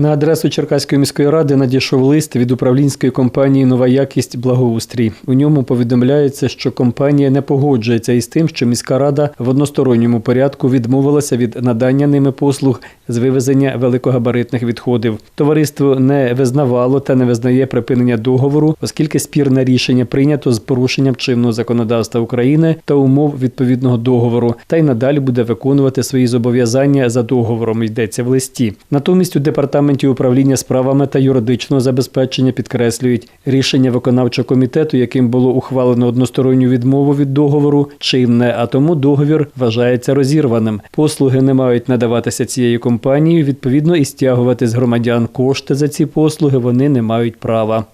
На адресу Черкаської міської ради надійшов лист від управлінської компанії Нова якість благоустрій. У ньому повідомляється, що компанія не погоджується із тим, що міська рада в односторонньому порядку відмовилася від надання ними послуг з вивезення великогабаритних відходів. Товариство не визнавало та не визнає припинення договору, оскільки спірне рішення прийнято з порушенням чинного законодавства України та умов відповідного договору, та й надалі буде виконувати свої зобов'язання за договором. Йдеться в листі. Натомість у департаменті управління справами та юридичного забезпечення підкреслюють рішення виконавчого комітету, яким було ухвалено односторонню відмову від договору, чинне, а тому договір вважається розірваним. Послуги не мають надаватися цією компанією. Відповідно, і стягувати з громадян кошти за ці послуги вони не мають права.